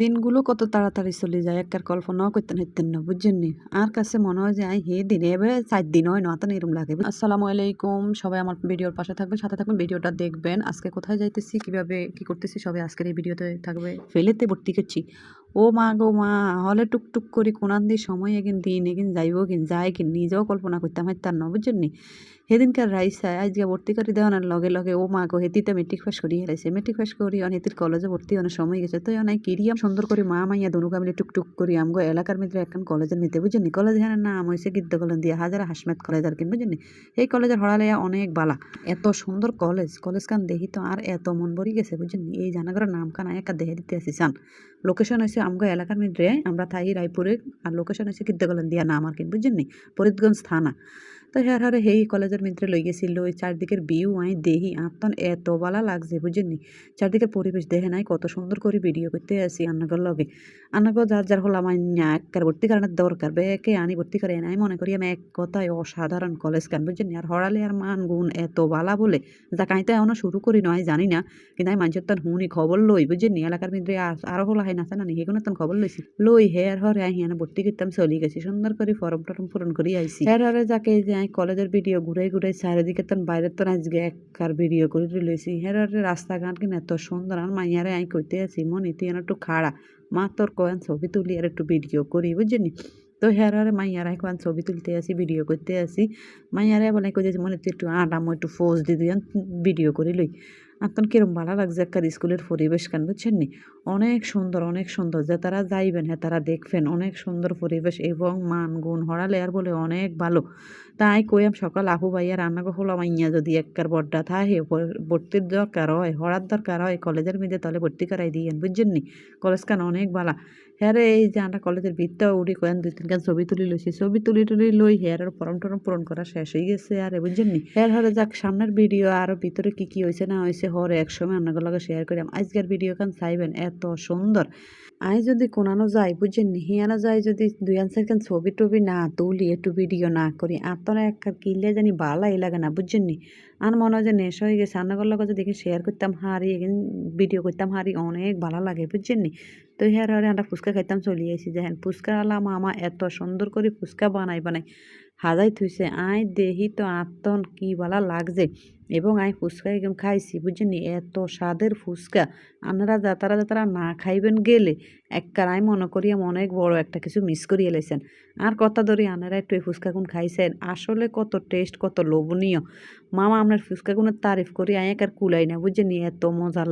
দিনগুলো কত তাড়াতাড়ি চলে যায়, একার কল্পনাও করতে হইতেন না, বুঝছেন নি? আর কাছে মনে হয় যে আই হে, দিনে এবার চার দিন হয় না তো এরম লাগে। আসসালামু আলাইকুম, সবাই আমার ভিডিওর পাশে থাকবেন, সাথে থাকবেন, ভিডিওটা দেখবেন। আজকে কোথায় যাইতেছি, কীভাবে, কি করতেছি, সবাই আজকের এই ভিডিওতে থাকবে। ফেলেতে ভর্তি করছি। ও মা গো মা, হলে টুকটুক করে কোনান দিয়ে সময় এগিন দিন, এগিন যাইব কিন যায় কিন নিজেও কল্পনা করতাম হাইতার না, বুঝছেন নি? সেদিনকার রাইসায় আজকে ভর্তি করে দেওয়ানোর লগে লগে ও মা গো হেতিতে মেট্রিক পাস করি হেরাইছে। মেট্রিক পাস করি অন হেতির কলেজে ভর্তি অনেক সময় গেছে, তো অনেক কিরিয়াম সুন্দর করে মা মাইয়া দনুকা মিলে টুকটুক করি, আমগো এলাকার মধ্যে এখন কলেজের নিতে বুঝেনি কলেজ হ্যাঁ নাম হয়েছে গিদ্দ কলেজ দিয়ে, হাজারা হাসমেত কলেজ আর কিন বুঝেনি এই কলেজের হড়ালেয়া অনেক বালা। এত সুন্দর কলেজ কলেজ কান দেখি তো আর এত মন ভরি গেছে বুঝেনি এই জানাগরের নাম কান একা দেখে দিতে আসি চান লোকেশন হয়েছে আমগো এলাকার মধ্যে আমরা থাই রায়পুরে আর লোকেশন হচ্ছে কিদ্দাগলান দিয়া নাম আর বুঝেন পরীদগঞ্জ ফরিদগঞ্জ থানা। তো হ্যাঁ হারে হেই কলেজের মিত্রে লই গেছিল। ওই চারদিকের ভিউ, আই দেহি আত্মন এত বালা লাগছে, বুঝেননি? চারদিকের পরিবেশ দেখে নাই, কত সুন্দর করে ভিডিও করতে আসি আন্নাগর লগে। আন্নাগর যার যার হলাম আইনা একবার ভর্তি কারণের দরকার, বেকে আনি ভর্তি করে নাই মনে করি আমি এক কথায় অসাধারণ কলেজ কান বুঝছেন আর হরালে আর মান গুণ এত বালা বলে যা কাইতে এখনও শুরু করি নয় জানি না। কিন্তু আমি মানুষের তখন হুনি খবর লই বুঝছেন এলাকার মধ্যে আরও হলা হয় না না সেগুলো তখন খবর লইছি। লই হে আর হরে, আই হিয়ানা ভর্তি করতাম, চলি গেছি, সুন্দর করে ফর্ম টর্ম পূরণ করি আইছি। হ্যাঁ হরে যাকে, যে আই কলেজের ভিডিও ঘুরে ঘুরে চারিদিকে তখন বাইরে তো আজকে একবার ভিডিও করে লইছি হের রাস্তাঘাট কিনা এত সুন্দর আর মাইয়ারে আই কইতে আছি মনে তুই একটু খাড়া মা তোর কয়েন ছবি তুলি আর একটু ভিডিও করি বুঝলি তো হেরারে মাইয়ারা এখন ছবি তুলতে আসি ভিডিও করতে আসি মাইয়ারা বলে কই যে মনে তুই একটু আডাম একটু ফোজ দি দিই ভিডিও করি লই এখন কিরম ভালো লাগছে? একটা স্কুলের পরিবেশ কেন বুঝছেন নি? অনেক সুন্দর অনেক সুন্দর। যে তারা যাইবেন হ্যাঁ তারা দেখবেন। অনেক সুন্দর পরিবেশ এবং মান, গুণ, হরালে আর বলে অনেক ভালো। তাই কইয়াম সকাল আহু ভাইয়া রান্না হলাম ইয়া যদি একবার বড্ডা থাকে ভর্তির দরকার হয় হরার দরকার হয়, কলেজের মেয়েদের তাহলে ভর্তি করাই দিয়েন, বুঝছেন নি? কলেজ কেন অনেক ভালা। হ্যাঁ এই যে আমরা কলেজের ভিতরে উড়ি কয়েন দুই তিন ছবি তুলি লইছি, ছবি তুলি তুলি লই হেয়ার ফর্ম টরম পূরণ করা শেষ হয়ে গেছে। আর বুঝছেন নি? হেয়ার হরে যাক, সামনের ভিডিও আর ভিতরে কি কি হয়েছে না হয়েছে হরে একসময় আপনাদের লগে শেয়ার করিম। আজকের ভিডিও খান চাইবেন এত সুন্দর। আই যদি কোনানো যায়, বুঝছেন নি? হিয়ানো যায় যদি দুই আনসার খান ছবি টবি না তুলি, একটু ভিডিও না করি, আপনারা একটা কিনলে জানি ভালাই লাগে না, বুঝছেন নি? আর মনে হয় যে নেশা হয়ে গেছে আন্নাগর লগে যদি শেয়ার করতাম, হারি ভিডিও করতাম, হারি অনেক ভালো লাগে, বুঝছেন নি? তো হ্যাঁ হরে আমরা ফুচকা খাইতাম, চলে আসি দেখেন, ফুচকা আলা মামা এত সুন্দর করে ফুচকা বানাই বানাই। হাজাই থুইছে। আই দেহি তো আত্মন কি বালা লাগছে। এবং আই ফুচকা একদম খাইছি বুঝছেন এত স্বাদের ফুচকা। আপনারা যাতারা যাতারা না খাইবেন গেলে একবার আমি মনে করি অনেক বড় একটা কিছু মিস করিয়ে এলেছেন আর কথা ধরি আনারা একটু এই ফুচকা গুণ খাইছেন? আসলে কত টেস্ট কত লোভনীয়। মামা, আপনার ফুচকা গুণের তারিফ করি, আই এক আর কুলাই না বুঝছেন এত মজা